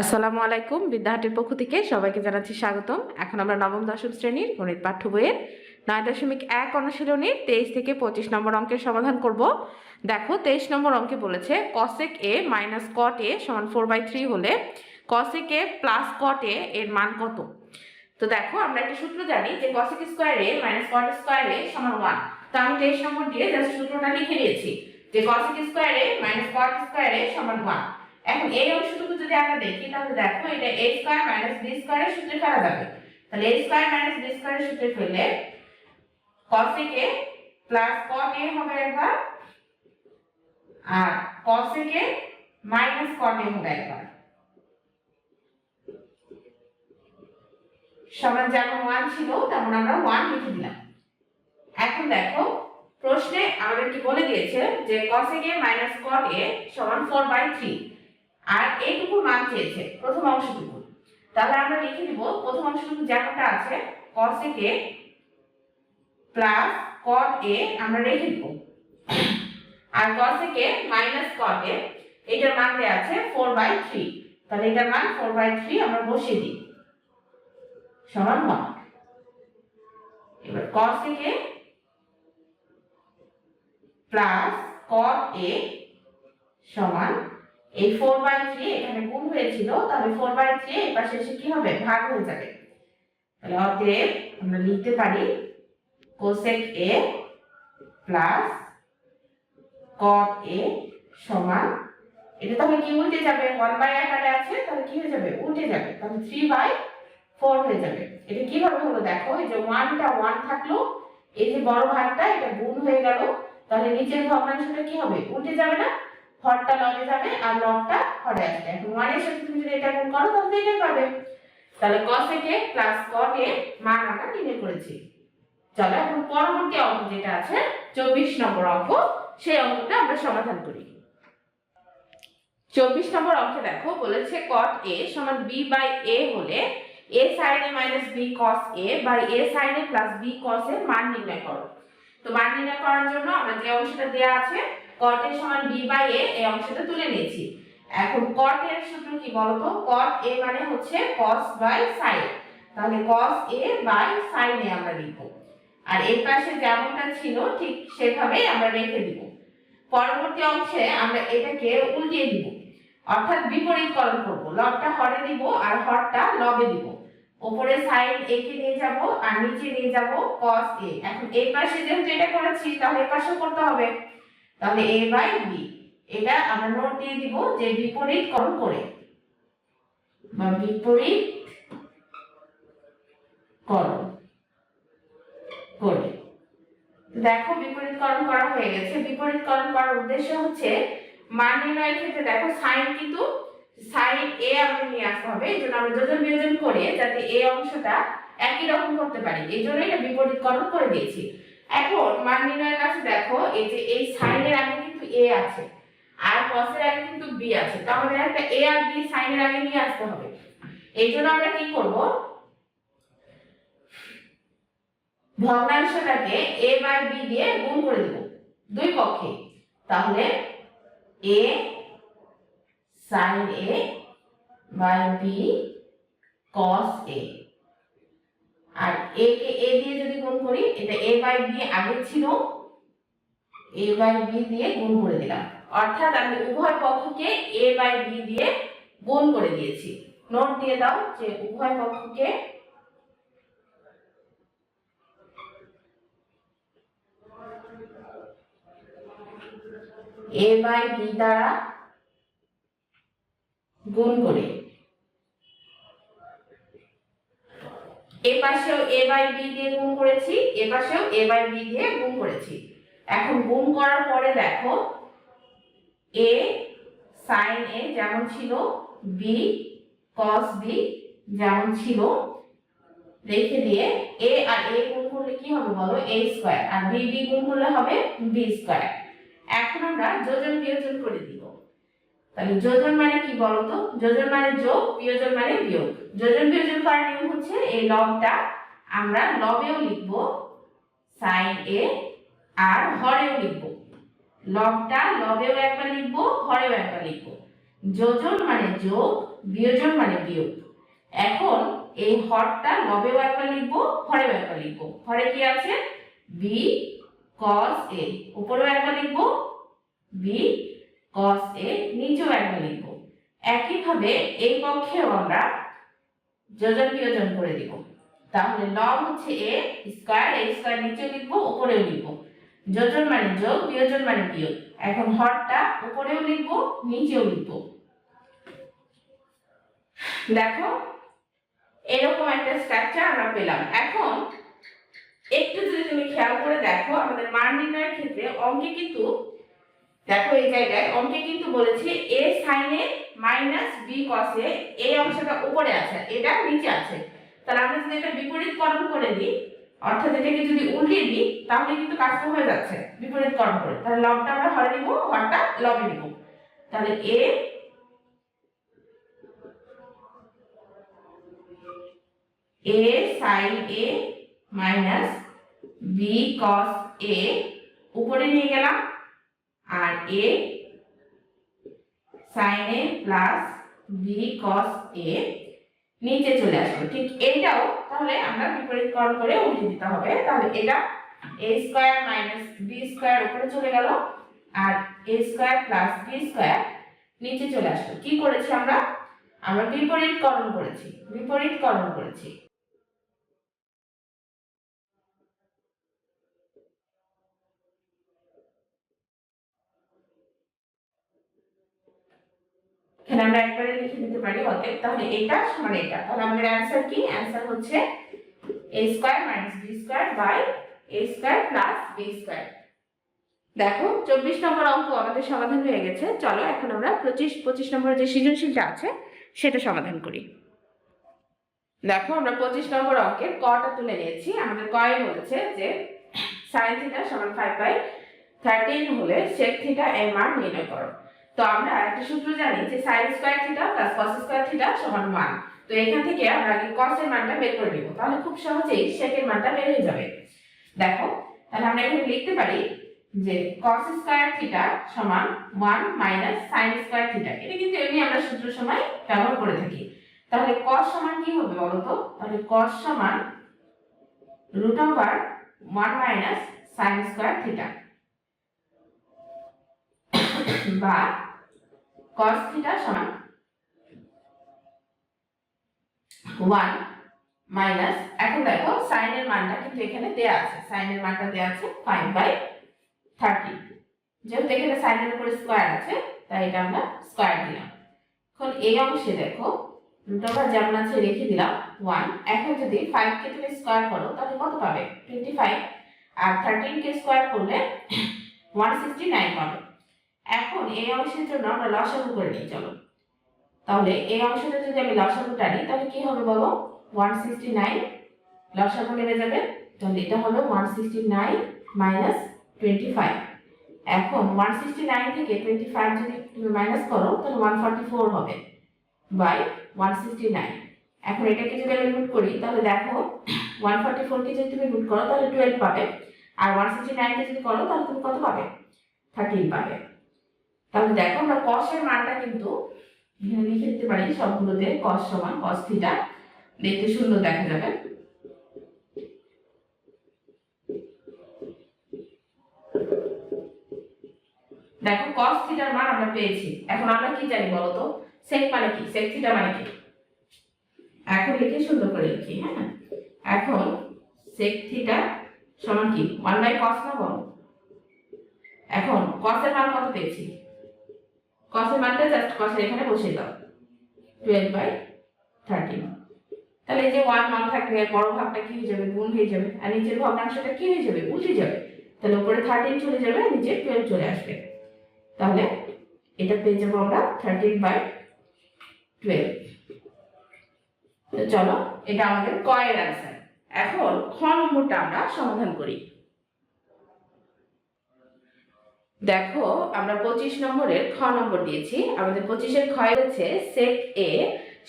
আসসালামু আলাইকুম, বিদ্যাহাটের পক্ষ থেকে সবাইকে জানাচ্ছি স্বাগতম। এখন আমরা নবম দশম শ্রেণির গণিত পাঠ্য বইয়ের নয় দশমিক এক অনুশীলনীর তেইশ থেকে পঁচিশ নম্বর অঙ্কের সমাধান করব। দেখো, তেইশ নম্বর অঙ্কে বলেছে cosec A minus cot A সমান ফোর বাই থ্রি হলে cosec A plus cot A এর মান কত? তো দেখো, আমরা একটা সূত্র জানি যে cosec square A minus cot square A সমান ওয়ান তো আমি তেইশ নম্বর দিয়ে জাস্ট সূত্রটা লিখে নিয়েছি যে cosec square A minus cot square A সমান ওয়ান এখন এই অংশটুকু যদি আমরা দেখি, তাহলে দেখো এটা a স্কয়ার মাইনাস b স্কয়ারের সূত্রে ফেলা যাবে। তাহলে a স্কয়ার মাইনাস b স্কয়ারের সূত্রে ফেললে cosec a plus cot a হবে একবার, আর cosec a minus cot a হবে একবার। সমান যেমন 1 ছিল, তেমন আমরা 1 লিখে দিলাম। এখন দেখো, প্রশ্নে আমাদের কি বলে দিয়েছে যে cosec a minus cot a সমান 4 বাই 3 আর এইটুকু মান চেয়েছে, প্রথম অংশটুকু। তাহলে আমরা লিখে দিব প্রথম অংশটুকু যেমনটা আছে cosec a plus cot a আমরা রেখে দিব। আর cosec a minus cot a এটার মান দেয়া আছে 4 বাই 3 তাহলে এটার মান 4 বাই 3 আমরা বসিয়ে দিই। সমান 1 এবার cosec a plus cot a সমান এই ফোর বাই থ্রি এখানে গুণ হয়েছিল, তাহলে ফোর বাই থ্রি এই পাশে এসে কি হবে? ভাগ হয়ে যাবে। তাহলে অতএব আমরা লিখতে পারি cosec A plus cot A সমান, এটা তাহলে কি উল্টে যাবে? ওয়ান বাই আকারে আছে, তাহলে কি হয়ে যাবে? উল্টে যাবে। তাহলে থ্রি বাই ফোর হয়ে যাবে। এটা কীভাবে হলো দেখো? এই যে ওয়ানটা ওয়ান থাকল, এই যে বড় ভাগটা এটা গুণ হয়ে গেল। তাহলে নিচের ভগ্নাংশটা কি হবে? উল্টে যাবে না? হরটা লগে যাবে আর লগটা হরে আসবে। এখন ওয়ানের সাথে তুমি যদি এটা গুণ করো, তাহলে এটাই পাবে। তাহলে a প্লাস a মান আমরা নির্ণয় করেছি। চলো এখন পরবর্তী অঙ্ক যেটা আছে, চব্বিশ নম্বর অঙ্ক, সেই অঙ্কটা আমরা সমাধান করি। চব্বিশ নম্বর অঙ্কে দেখো, বলেছে cot a সমান b বাই a হলে a sin a minus b cos a by a sin a plus b cos a মান নির্ণয় করো। তো মান নির্ণয় করার জন্য আমরা যে অংশটা দেওয়া আছে এর সমান b বাই a এই অংশটা তুলে নিয়েছি। এখন cot এর সূত্র কি বলতো? cot a মানে হচ্ছে cos বাই sin তাহলে cos a by sin a আমরা লিখব। আর এর পাশে যেমনটা ছিল, ঠিক সেভাবেই আমরা রেখে দিব। পরবর্তী অংশে আমরা এটাকে উল্টিয়ে দিব। অর্থাৎ বিপরীতকরণ করব। লবটা হরে দিব আর হরটা লবে দিব। উপরে সাইন a কে নিয়ে যাব আর নিচে নিয়ে যাব cos a এখন এই পাশে যেহেতু এটা করেছি, তাহলে এই পাশেও করতে হবে। তাহলে এ বাই বি এটা আমরা নোট দিয়ে দিব যে বিপরীতকরণ করে। বা বিপরীত করণ করে। দেখো বিপরীতকরণ করা হয়ে গেছে। বিপরীতকরণ করার উদ্দেশ্য হচ্ছে মান নির্ণয়ের ক্ষেত্রে দেখো সাইন কিন্তু সাইন এ আমাদের নিয়ে আসতে হবে। এই জন্য আমরা যোজন বিয়োজন করে যাতে এ অংশটা একই রকম করতে পারি। এই জন্য এটা বিপরীতকরণ করে দিয়েছি। এখন মান নির্ণয়ের কাছে দেখো, এই যে এই সাইনের আগে কিন্তু এ আছে, আর কসের আগে কিন্তু বি আছে। তো আমাদের একটা এ আর বি সাইনের আগে নিয়ে আসতে হবে। এই জন্য আমরা কি করব? ভগ্নাংশটাকে এ বাই বি দিয়ে গুণ করে দেব দুই পক্ষে। তাহলে A sine A by B cos A R A কে এ দিয়ে যদি গুণ করি, এটা এ বাই বি আগে ছিল এ বাই বি দিয়ে গুণ করে দিলাম। অর্থাৎ আমি উভয় পক্ষকে এ বাই বি দিয়ে গুণ করে দিয়েছি। নোট দিয়ে দাও যে উভয় পক্ষকে এ বাই বি দ্বারা গুণ করে এ পাশেও এ বাই বি দিয়ে গুণ করেছি, এ পাশেও এ বাই বি দিয়ে গুণ করেছি। এখন গুণ করার পরে দেখো, এ সাইন এ যেমন ছিল, বি কস বি যেমন ছিল, রেখে দিয়ে এ আর এ গুণ করলে কি হবে বলো? A square. R B B গুণ করলে হবে বি স্কয়ার। এখন আমরা যোজন বিয়োজন করে দিব তাহলে যোজন মানে কি বলতো? যোজন মানে যোগ, বিয়োজন মানে বিয়োগ। যোজন, বিয়োজন করার নিয়ম হচ্ছে এই লবটা আমরা লবেও লিখব সাইন এ আর হরেও লিখব। লবটা লবেও একবার লিখব, হরেও একবার লিখব। যোজন মানে যোগ, বিয়োজন মানে বিয়োগ। এখন এই হরটা লবেও একবার লিখব, হরেও একবার লিখব। হরে কি আছে? বি কস এ উপরেও একবার লিখব বি কস এ নিচেও একবার লিখব। একইভাবে এই পক্ষেও আমরা যোজন বিয়োজন করে দিব। তাহলে লব হচ্ছে এ স্কয়ার এ স্কয়ার নিচেও লিখব, উপরেও লিখব। যোজন মানে যোগ, বিয়োজন মানে বিয়োগ। এখন হরটা উপরেও লিখব, নিচেও লিখব। দেখো, এরকম একটা স্ট্রাকচার আমরা পেলাম। এখন একটু যদি তুমি খেয়াল করে দেখো, আমাদের মান নির্ণয়ের ক্ষেত্রে অঙ্কে কিন্তু দেখো এই জায়গায় অঙ্কে কিন্তু বলেছে এ সাইনে মাইনাস বি কসে এই অংশটা উপরে আছে, এটা নিচে আছে। তাহলে আমরা যদি এটা বিপরীত কর্ম করে দিই, অর্থাৎ এটাকে যদি উল্টিয়ে দিই, তাহলে কিন্তু কাজটা হয়ে যাচ্ছে, বিপরীত কর্ম করে। তাহলে লবটা আমরা হরে নিব হরটা লবে নিব। তাহলে A A sine A minus B cos A উপরে নিয়ে গেলাম। আর A sine A plus B cos A নিচে চলে আসবে। ঠিক এইটাও তাহলে আমরা বিপরীত বিপরীতকরণ করে উল্টে দিতে হবে। তাহলে এটা A square minus B square উপরে চলে গেল আর A square plus B square নিচে চলে আসলো। কি করেছি আমরা? আমরা বিপরীতকরণ করেছি। বিপরীতকরণ করেছি। এখানে আমরা একবারে লিখে দিতে পারি? অতএব তাহলে এটা সমান এটা। তাহলে আমাদের অ্যান্সার কি? অ্যান্সার হচ্ছে a square minus b square by a square plus b square দেখো, চব্বিশ নম্বর অঙ্ক আমাদের সমাধান হয়ে গেছে। চলো, এখন আমরা পঁচিশ পঁচিশ নম্বরের যে সৃজনশীলটা আছে, সেটা সমাধান করি। দেখো, আমরা পঁচিশ নম্বর অঙ্কের কটা তুলে নিয়েছি। আমাদের কয়ে বলেছে যে সাইন থিটা সমান ফাইভ বাই থার্টিন হলে সেক থিটা এর মান নির্ণয় করো। তো আমরা একটা সূত্র জানি যে sine square theta plus cos square theta সমান ওয়ান তো এখান থেকে আমরা আগে কস এর মানটা বের করে নিব। তাহলে খুব সহজেই সেকের মানটা বের হয়ে যাবে। দেখো, তাহলে আমরা এখানে লিখতে পারি যে কস স্কয়ার থিটা সমান one minus sine square theta এটা কিন্তু এমনি আমরা সূত্র সময় ব্যবহার করে থাকি। তাহলে কস সমান কি হবে বলো তো? তাহলে কস সমান root over one minus sine square theta বা cos থিটা সমান 1 মাইনাস এখন দেখো এর মানটা কিন্তু এখানে দেয়া আছে। এর মানটা দেয়া আছে 5 বাই 30 যেহেতু এখানে এর উপরে স্কয়ার আছে, তাই এটা আমরা স্কয়ার দিলাম। এখন এই অংশে দেখো ওভার যেমন আছে, রেখে দিলাম 1 এখন যদি 5 কে তুমি স্কয়ার করো, তাহলে কত পাবে? 25 আর 13 কে স্কয়ার করলে 169 পাবে। এখন এই অংশের জন্য আমরা লসাগু করে নিই, চলো। তাহলে এই অংশটা যদি আমি লসাগু টানি, তাহলে কি হবে বলো? ওয়ান সিক্সটি নাইন লসাগু নেমে যাবে। তাহলে এটা হবে one sixty nine minus twenty five এখন ওয়ান সিক্সটি নাইন থেকে টোয়েন্টি ফাইভ যদি তুমি মাইনাস করো, তাহলে ওয়ান ফর্টি ফোর হবে বাই ওয়ান সিক্সটি নাইন এখন এটাকে যদি আমি রুট করি, তাহলে দেখো ওয়ান ফর্টি ফোরকে যদি তুমি রুট করো, তাহলে টুয়েলভ পাবে। আর ওয়ান সিক্সটি নাইনকে যদি করো, তাহলে তুমি কত পাবে? থার্টিন পাবে। তাহলে দেখো আমরা কসের মানটা কিন্তু লিখে দিতে পারি সবগুলোতে কস সমান কস থিটা দেখতে সুন্দর দেখা যাবে। দেখো কস থিটার মান আমরা পেয়েছি। এখন আমরা কি জানি বলো তো সেক মানে কি? সেক থিটা মানে কি? এখন লিখে সুন্দর করে লিখি হ্যাঁ? এখন সেক থিটা সমান কি? ওয়ান বাই কস না বলো? এখন কসের মান কত পেয়েছি? কসের মানটা জাস্ট কসের এখানে বসিয়ে দাও। টুয়েলভ বাই থার্টিন তাহলে এই যে ওয়ান মান থাকলে বড় ভাগটা কি হয়ে যাবে? গুণ হয়ে যাবে। আর নিচের ভগ্নাংশটা কি হয়ে যাবে? উঠে যাবে। তাহলে উপরে থার্টিন চলে যাবে, আর নিচে টুয়েলভ চলে আসবে। তাহলে এটা পেয়ে যাব আমরা থার্টিন বাই টুয়েলভ চলো, এটা আমাদের কয়ের অ্যান্সার এখন খ নম্বরটা আমরা সমাধান করি। দেখো, আমরা পঁচিশ নম্বরের খ নম্বর দিয়েছি। আমাদের পঁচিশের ক্ষয় হচ্ছে সেক এ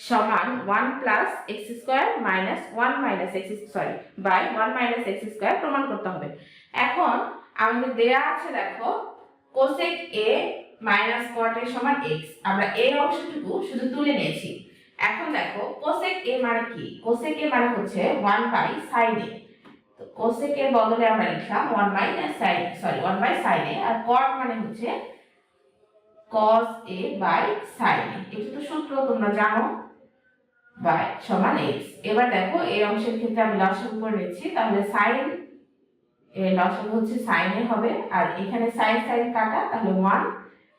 সমান one plus x square minus one minus x sorry by one minus x square প্রমাণ করতে হবে। এখন আমাদের দেয়া আছে, দেখো কোসেক এ মাইনাস এর সমান এক্স আমরা এই অংশটুকু শুধু তুলে নিয়েছি। এখন দেখো কোসেক এ মানে কি? কোসেক এ মানে হচ্ছে ওয়ান বাই সাইন এ তো কোসেক এর বদলে আমরা লিখলাম one by sine sorry one by sine A, R cot মানে হচ্ছে cos a বাই a এটা তো সূত্র, তোমরা জানো? বাই সমান x এবার দেখো, এই অংশের ক্ষেত্রে আমি লসাগু করে নিচ্ছি, তাহলে sin এর লসাগু হচ্ছে এ হবে, আর এখানে sin sin কাটা, তাহলে 1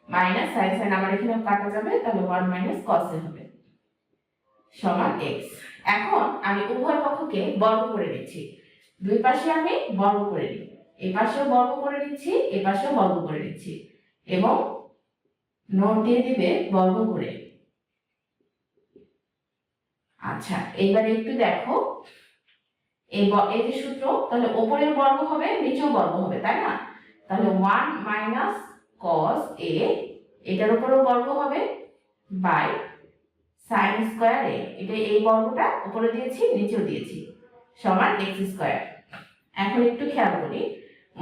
মাইনাস sin sin আবার এখানে কাটা যাবে, তাহলে 1 মাইনাস এ হবে। সমান x এখন আমি উভয় পক্ষকে বর্গ করে নিচ্ছি। দুই পাশে আমি বর্গ করে নিই। এই পাশেও বর্গ করে নিচ্ছি এই পাশেও বর্গ করে নিচ্ছি। এবং নোট দিয়ে দিবে বর্গ করে। আচ্ছা এইবার একটু দেখো। এই এই যে সূত্র, তাহলে ওপরের বর্গ হবে, নিচেও বর্গ হবে, তাই না? তাহলে ওয়ান মাইনাস কস এ, এটার উপরেও বর্গ হবে বাই সাইন স্কোয়ার এ। এটা এই বর্গটা উপরে দিয়েছি, নিচেও দিয়েছি। সমান এক্স স্কোয়ার এখন একটু খেয়াল করি।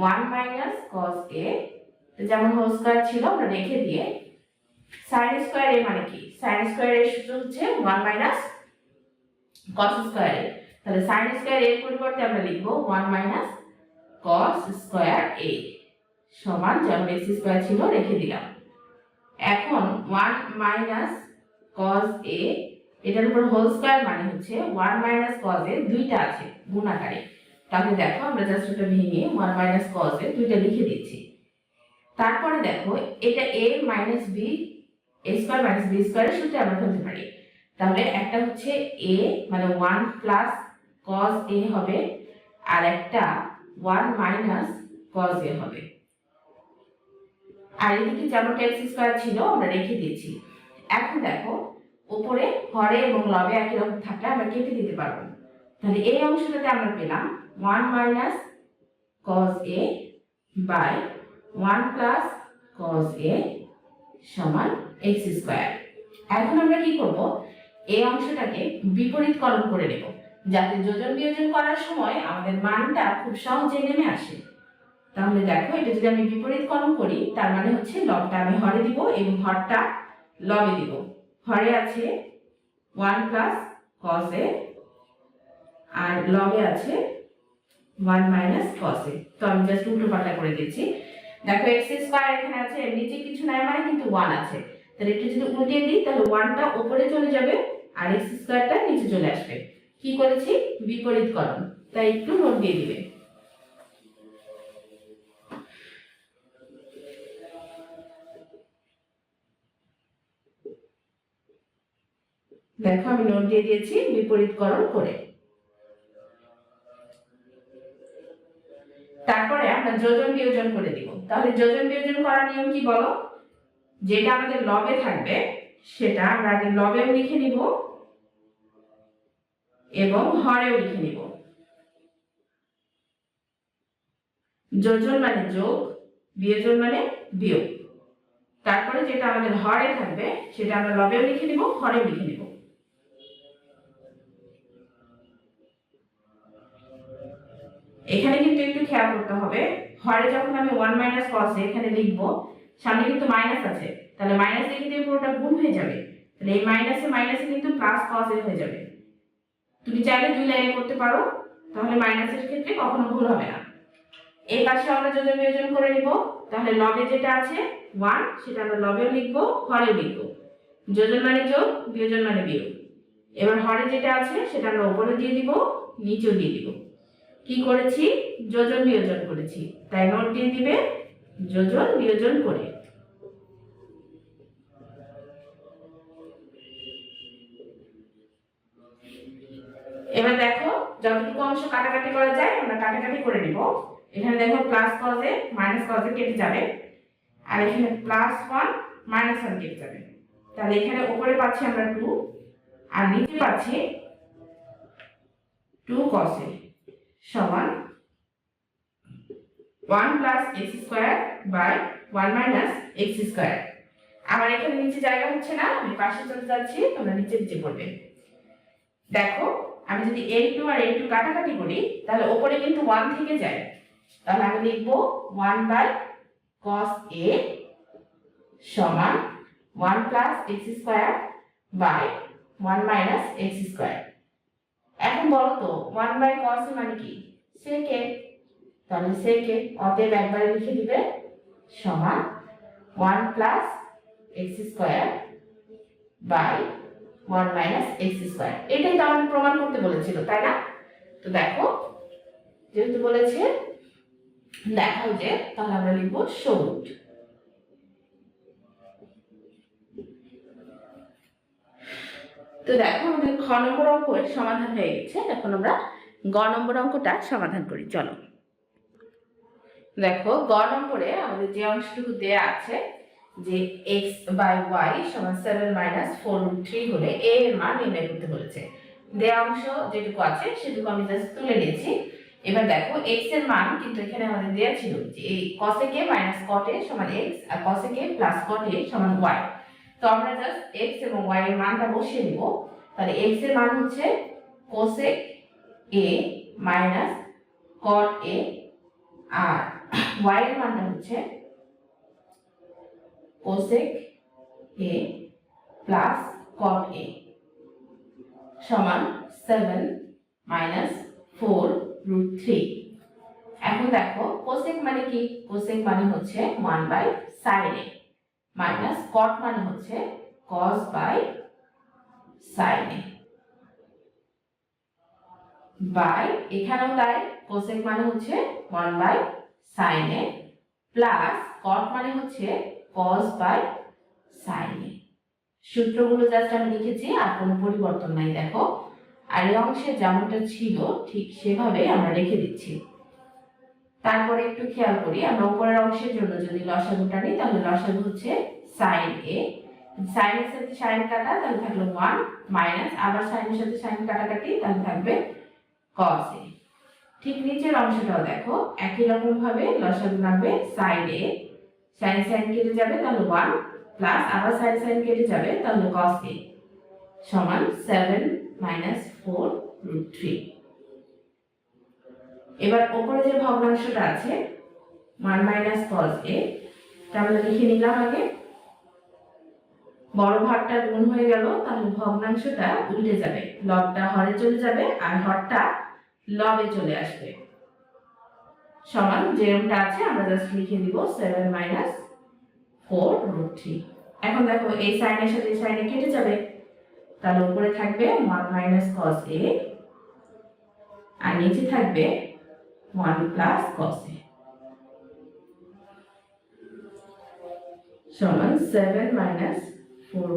ওয়ান মাইনাস কস এ যেমন হোল স্কোয়ার ছিল, আমরা রেখে দিয়ে সাইন স্কোয়ার এ মানে কি? সাইন স্কোয়ার এর সূত্র হচ্ছে one minus cos square A. তাহলে সাইন স্কোয়ার এর পরিবর্তে আমরা লিখব one minus cos square A সমান যেমন এক্স স্কোয়ার ছিল, রেখে দিলাম। এখন ওয়ান মাইনাস কস এ এটার উপর হোল স্কোয়ার মানে হচ্ছে ওয়ান মাইনাস এ দুইটা আছে গুণ আকারে তাহলে দেখো, আমরা জাস্ট ওটা ভেঙে ওয়ান মাইনাস এ দুইটা লিখে দিচ্ছি। তারপরে দেখো, এটা A minus B A square minus B স্কোয়ারের সূত্রে আমরা ফেলতে পারি। তাহলে একটা হচ্ছে এ মানে ওয়ান প্লাস কজ এ হবে, আর একটা ওয়ান মাইনাস কজ এ হবে। আর এদিকে যেমনটা এক্স স্কোয়ার ছিল, আমরা রেখে দিয়েছি। এখন দেখো উপরে হরে এবং লবে একই রকম থাকলে আমরা কেটে দিতে পারব। তাহলে এই অংশটাতে আমরা পেলাম one minus cos A by one plus cos A সমান এক্স স্কোয়ার এখন আমরা কি করব? এই অংশটাকে বিপরীত কলম করে নেব। যাতে যোজন বিয়োজন করার সময় আমাদের মানটা খুব সহজে নেমে আসে। তাহলে দেখো, এটা যদি আমি বিপরীত কলম করি, তার মানে হচ্ছে লবটা আমি হরে দিব এবং হরটা লবে দিব। হরে আছে ওয়ান প্লাস কস এ আর লবে আছে ওয়ান মাইনাস কস এ তো আমি জাস্ট উল্টো পাল্টা করে দিচ্ছি। দেখো এক্স স্কোয়ার এখানে আছে, এর নিচে কিছু নাই মানে কিন্তু ওয়ান আছে। তাহলে একটু যদি উল্টিয়ে দিই, তাহলে ওয়ানটা ওপরে চলে যাবে আর এক্স স্কোয়ারটা নিচে চলে আসবে। কি করেছি? বিপরীতকরণ তাই একটু নোট দিয়ে দিবে। দেখো আমি নোট দিয়ে দিয়েছি, বিপরীতকরণ করে। তারপরে আমরা যোজন বিয়োজন করে দিব। তাহলে যোজন বিয়োজন করার নিয়ম কি বলো? যেটা আমাদের লবে থাকবে, সেটা আমরা আগে লবেও লিখে নিব এবং হরেও লিখে নিব। যোজন মানে যোগ, বিয়োজন মানে বিয়োগ। তারপরে যেটা আমাদের হরে থাকবে, সেটা আমরা লবেও লিখে নিব, হরেও লিখে নিব। এখানে কিন্তু একটু খেয়াল করতে হবে। হরে যখন আমি ওয়ান মাইনাস কস এখানে লিখব, সামনে কিন্তু মাইনাস আছে। তাহলে মাইনাস কিন্তু এই পুরোটা গুণ হয়ে যাবে। তাহলে এই মাইনাসে মাইনাসে কিন্তু প্লাস কস হয়ে যাবে। তুমি চাইলে দুই লাইনে করতে পারো। তাহলে মাইনাসের ক্ষেত্রে কখনো ভুল হবে না। এই পাশে আমরা যোজন বিয়োজন করে নিব। তাহলে লবে যেটা আছে ওয়ান সেটা আমরা লবেও লিখব, হরেও লিখব। যোজন মানে যোগ, বিয়োজন মানে বিয়োগ। এবার হরে যেটা আছে, সেটা আমরা উপরে দিয়ে দিব, নিচেও দিয়ে দিব। কি করেছি? যোজন বিয়োজন করেছি। তাই নোট দিয়ে দিবে, যোজন বিয়োজন করে। এবার দেখো, যতটুকু অংশ কাটাকাটি করা যায়, আমরা কাটাকাটি করে নিব। এখানে দেখো প্লাস কজে মাইনাস কজে কেটে যাবে। আর এখানে প্লাস ওয়ান মাইনাস ওয়ান কেটে যাবে। তাহলে এখানে উপরে পাচ্ছি আমরা টু আর নিচে পাচ্ছি টু কসে সমান one plus x square by one minus x square আমার এখানে নিচে জায়গা হচ্ছে না, আমি পাশে চলে যাচ্ছি, তোমরা নিচে নিচে পড়বে। দেখো, আমি যদি এই টু আর এই টু কাটাকাটি করি, তাহলে ওপরে কিন্তু ওয়ান থেকে যায়। তাহলে আমি লিখব ওয়ান বাই কস এ সমান one plus x square by one minus x square এখন বলো তো ওয়ান বাই কস মানে কি? সেকে তাহলে সেকে অতএব একবারে লিখে দিবে সমান one plus x square by one minus x square এটাই তো আমাদের প্রমাণ করতে বলেছিল, তাই না? তো দেখো, যেহেতু বলেছে, দেখাও যে, তাহলে আমরা লিখব সবুজ। তো দেখো আমাদের খ নম্বর অঙ্কের সমাধান হয়ে গেছে। এখন আমরা গ নম্বর অঙ্কটা সমাধান করি, চলো। দেখো, গ নম্বরে আমাদের যে অংশটুকু দেয়া আছে, যে এক্স বাই ওয়াই সমান সেভেন মাইনাস ফোর থ্রি হলে এ এর মান নির্ণয় করতে বলেছে। দেয়া অংশ যেটুকু আছে, সেটুকু আমি জাস্ট তুলে নিয়েছি। এবার দেখো এক্সের মান কিন্তু এখানে আমাদের দেয়া ছিল যে এই কসেকে মাইনাস কটে সমান এক্স আর কসেকে প্লাস কটে সমান ওয়াই তো আমরা জাস্ট এক্স এবং ওয়াই এর মানটা বসিয়ে নিব। তাহলে এক্সের মান হচ্ছে cosec A minus cot A R Y এর মানটা হচ্ছে cosec A plus cot A সমান seven minus four root three এখন দেখো কোসেক মানে কি? কোসেক মানে হচ্ছে one by sine A minus cot মানে হচ্ছে cos by sine A by এখানেও তাই কোসেক মানে হচ্ছে one by sine A plus cot মানে হচ্ছে কস বাই সাইন এ সূত্রগুলো জাস্ট আমি লিখেছি, আর কোনো পরিবর্তন নাই, দেখো। আর এই অংশে যেমনটা ছিল, ঠিক সেভাবে আমরা রেখে দিচ্ছি। তারপরে একটু খেয়াল করি, আমরা উপরের অংশের জন্য যদি লসাগুটা নিই, তাহলে লসাগু হচ্ছে সাইন এ সাইনের সাথে সাইন কাটা, তাহলে থাকল ওয়ান মাইনাস আবার সাইনের সাথে সাইন কাটাকাটি, তাহলে থাকবে কস এ ঠিক নিচের অংশটাও দেখো, একই রকম ভাবে লসাগু লাগবে সাইন এ সাইন সাইন কেটে যাবে, তাহলে ওয়ান প্লাস আবার সাইন সাইন কেটে যাবে, তাহলে কস এ সমান seven minus four root three এবার ওপরে যে ভগ্নাংশটা আছে ওয়ান মাইনাস কস এ আমরা লিখে নিলাম আগে। বড় ভাগটা গুণ হয়ে গেল, তাহলে ভগ্নাংশটা উল্টে যাবে। লবটা হরে চলে যাবে আর হরটা লবে চলে আসবে। সমান যেরকমটা আছে, আমরা জাস্ট লিখে দিব seven minus four root three এখন দেখো, এই সাইনের সাথে এই সাইনে কেটে যাবে। তাহলে উপরে থাকবে ওয়ান মাইনাস কস এ আর নিচে থাকবে ওয়ান প্লাস কস এ সমান seven minus four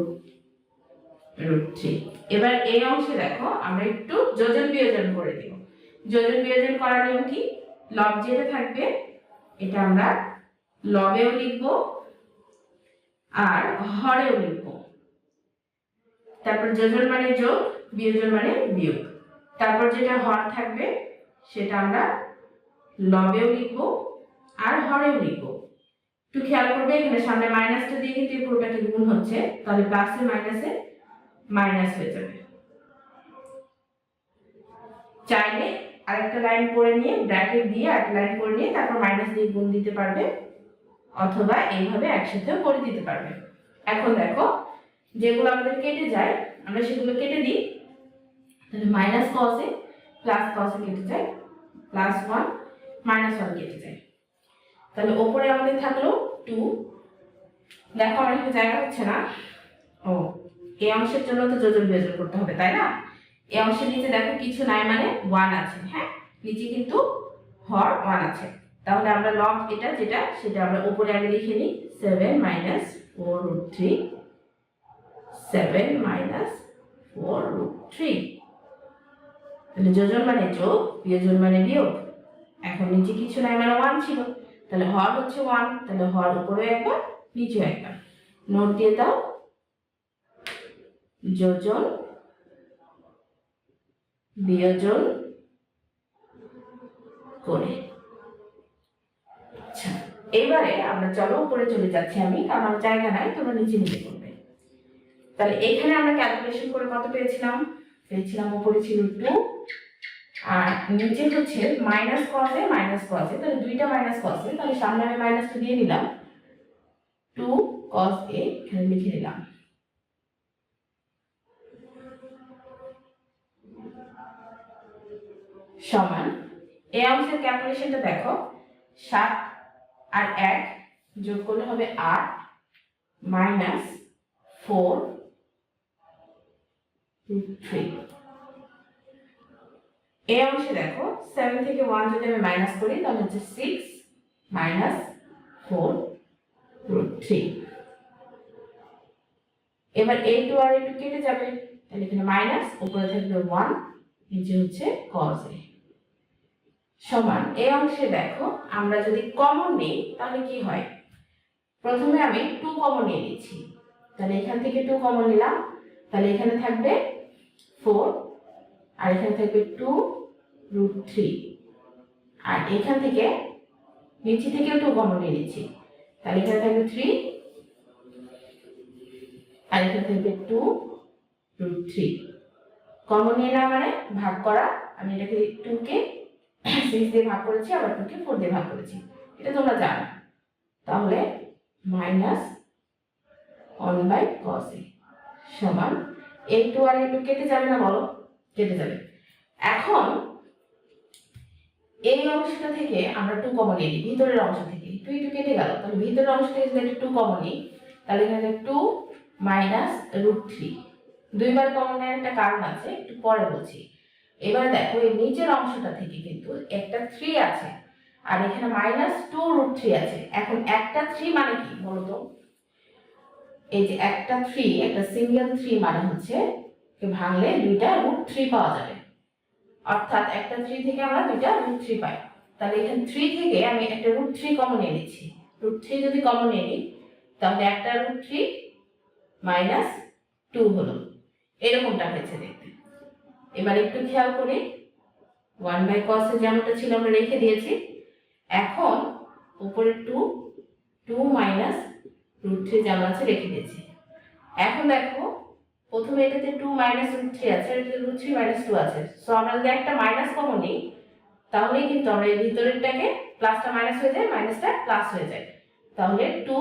root three এবার এই অংশে দেখো, আমরা একটু যোজন বিয়োজন করে দিব। যোজন বিয়োজন করার নিয়ম কি? লব যেটা থাকবে, এটা আমরা লবেও লিখব আর হরেও লিখব। তারপর যোজন মানে যোগ, বিয়োজন মানে বিয়োগ। তারপর যেটা হর থাকবে, সেটা আমরা লবেও লিখব আর হরেও লিখব। একটু খেয়াল করবে, এখানে সামনে মাইনাসটা দিয়ে কিন্তু পুরোটাকে গুণ হচ্ছে, তাহলে প্লাসে মাইনাসে মাইনাস হয়ে যাবে। চাইলে আরেকটা লাইন করে নিয়ে ব্র্যাকেট দিয়ে আরেকটা লাইন করে নিয়ে তারপর মাইনাস দিয়ে গুণ দিতে পারবে, অথবা এইভাবে একসাথেও করে দিতে পারবে। এখন দেখো, যেগুলো আমাদের কেটে যায়, আমরা সেগুলো কেটে দিই। তাহলে মাইনাস কসে প্লাস কসে কেটে যায় প্লাস ওয়ান মাইনাস ওয়ান কেটে যায়। তাহলে ওপরে আমাদের থাকল টু দেখো আমার এখানে জায়গা হচ্ছে না। ও এই অংশের জন্য তো যোজন বিয়োজন করতে হবে, তাই না? এই অংশের নিচে দেখো কিছু নাই মানে ওয়ান আছে হ্যাঁ? নিচে কিন্তু হর ওয়ান আছে। তাহলে আমরা লগ এটা যেটা, সেটা আমরা উপরে আগে লিখে নিই seven minus four root three seven minus four root three তাহলে যোজন মানে যোগ, বিয়োজন মানে বিয়োগ। এখন নিচে কিছু নাই মানে ওয়ান ছিল। তাহলে হর হচ্ছে ওয়ান তাহলে হর উপরে একবার, নিচে একবার। নোট দিয়ে দাও। যোজন, বিয়োজন করে। আচ্ছা এবারে আমরা চলো উপরে চলে যাচ্ছি আমি, কারণ আমার জায়গা নাই, তোমরা নিচে নিচে করবে তাহলে এখানে আমরা ক্যালকুলেশন করে কত পেয়েছিলাম? পেয়েছিলাম উপরে ছিল টু আর নিচে হচ্ছে মাইনাস কসে মাইনাস কসে তাহলে দুইটা মাইনাস কসে তাহলে সামনে আমি মাইনাসটা দিয়ে দিলাম। টু কস এ এখানে লিখে দিলাম সমান এই অংশের ক্যালকুলেশনটা দেখো, সাত আর এক যোগ করলে হবে আট মাইনাস ফোর থ্রি এই অংশে দেখো সেভেন থেকে ওয়ান যদি আমি মাইনাস করি, তাহলে হচ্ছে six minus four root three এবার এই টু আর এই টু কেটে যাবে, তাহলে এখানে মাইনাস উপরে থাকবে ওয়ান নিচে হচ্ছে কজ এ সমান, এই অংশে দেখো, আমরা যদি কমন নিই, তাহলে কি হয়? প্রথমে আমি টু কমন নিয়ে নিচ্ছি। তাহলে এখান থেকে টু কমন নিলাম, তাহলে এখানে থাকবে ফোর আর এখানে থাকবে টু রুট থ্রি আর এখান থেকে নিচে থেকেও টু কমন নিয়ে নিচ্ছি। তাহলে এখানে থাকবে থ্রি আর এখানে থাকবে টু রুট থ্রি কমন নিয়ে নেওয়া মানে ভাগ করা। আমি এটাকে টুকে সিক্স দিয়ে ভাগ করেছি, আবার টুকে ফোর দিয়ে ভাগ করেছি। এটা তোমরা জানো। তাহলে minus one by cos A সমান এই টু আর এই টু কেটে যাবে না বলো? কেটে যাবে। এখন এই অংশটা থেকে আমরা টু কমন নিই, ভিতরের অংশ থেকে। টু টু কেটে গেল, তাহলে ভিতরের অংশ থেকে যদি একটা টু কমন নিই, তাহলে এখানে টু মাইনাস রুট থ্রি দুইবার কমন নেওয়ার একটা কারণ আছে, একটু পরে বলছি। এবার দেখো, এই নিচের অংশটা থেকে কিন্তু একটা থ্রি আছে, আর এখানে মাইনাস টু রুট থ্রি আছে। এখন একটা থ্রি মানে কি বলতো এই যে একটা থ্রি একটা সিঙ্গেল থ্রি মানে হচ্ছে ভাঙলে দুইটা রুট থ্রি পাওয়া যাবে। অর্থাৎ একটা থ্রি থেকে আমরা দুইটা রুট থ্রি পাই। তাহলে এখানে থ্রি থেকে আমি একটা রুট থ্রি কমন নিয়ে নিচ্ছি। রুট থ্রি যদি কমন নিয়ে নিই, তাহলে একটা রুট থ্রি মাইনাস টু হলো। এরকমটা হয়েছে দেখতে। এবার একটু খেয়াল করি। ওয়ান বাই কসে যেমনটা ছিল আমরা রেখে দিয়েছি। এখন উপরে two two minus root three যেমন আছে রেখে দিয়েছি। এখন দেখো প্রথমে এটাতে টু মাইনাস থ্রি আছে, এটাতে রুট থ্রি মাইনাস টু আছে। সো আমরা যদি একটা মাইনাস কমন নিই, তাহলেই কিন্তু আমরা এই ভিতরেরটাকে প্লাসটা মাইনাস হয়ে যায় মাইনাসটা প্লাস হয়ে যায়। তাহলে টু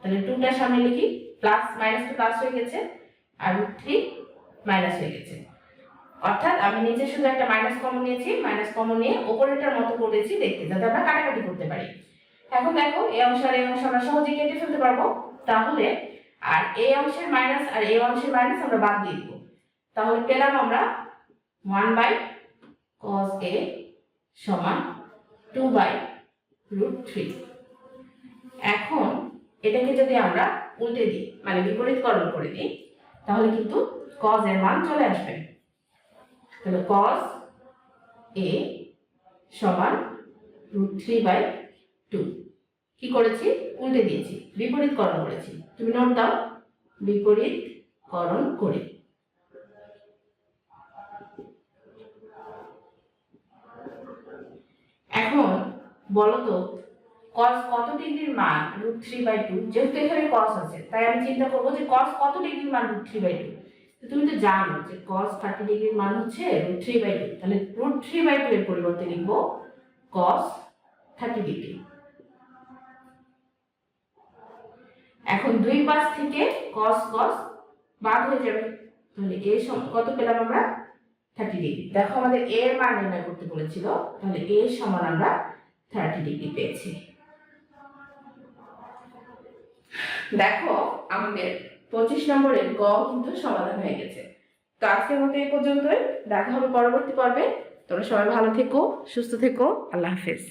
তাহলে টুটার সামনে লিখি প্লাস মাইনাস টু প্লাস হয়ে গেছে, আর থ্রি মাইনাস হয়ে গেছে। অর্থাৎ আমি নিচে শুধু একটা মাইনাস কমন নিয়েছি মাইনাস কমন নিয়ে ওপরেরটার মতো করেছি দেখতে, যাতে আমরা কাটাকাটি করতে পারি। এখন দেখো, এই অংশ আর এই অংশ আমরা সহজেই কেটে ফেলতে পারব। তাহলে আর এই অংশের মাইনাস আর এই অংশের মাইনাস আমরা বাদ দিয়ে দিব। তাহলে পেলাম আমরা ওয়ান বাই কস এ সমান টু বাই রুট থ্রি এখন এটাকে যদি আমরা উল্টে দিই মানে বিপরীতকরণ করে দিই, তাহলে কিন্তু কজ এর মান চলে আসবে। তাহলে কজ এ সমান রুট থ্রি বাই টু কি করেছি? উল্টে দিয়েছি। বিপরীতকরণ করেছি। তুমি নোট দাও। বিপরীতকরণ করে। এখন বলো তো কস কত ডিগ্রির মান রুট থ্রি বাই টু যেহেতু এখানে কস আছে, তাই আমি চিন্তা করব যে কস কত ডিগ্রির মান রুট থ্রি বাই টু তুমি তো জানো যে কস থার্টি ডিগ্রির মান হচ্ছে রুট থ্রি বাই টু তাহলে রুট থ্রি বাই টু এর পরিবর্তে লিখব কস থার্টি ডিগ্রি এখন দুই পাশ থেকে কস কস বাদ হয়ে যাবে। তাহলে এ কত পেলাম আমরা? থার্টি ডিগ্রি দেখো আমাদের এ এর মান নির্ণয় করতে বলেছিল, তাহলে এ সমান আমরা থার্টি ডিগ্রি পেয়েছি। দেখো আমাদের পঁচিশ নম্বরের গ কিন্তু সমাধান হয়ে গেছে। তো আজকের মতো এই পর্যন্তই। দেখা হবে পরবর্তী পর্বে। তোমরা সবাই ভালো থেকো, সুস্থ থেকো। আল্লাহ হাফেজ।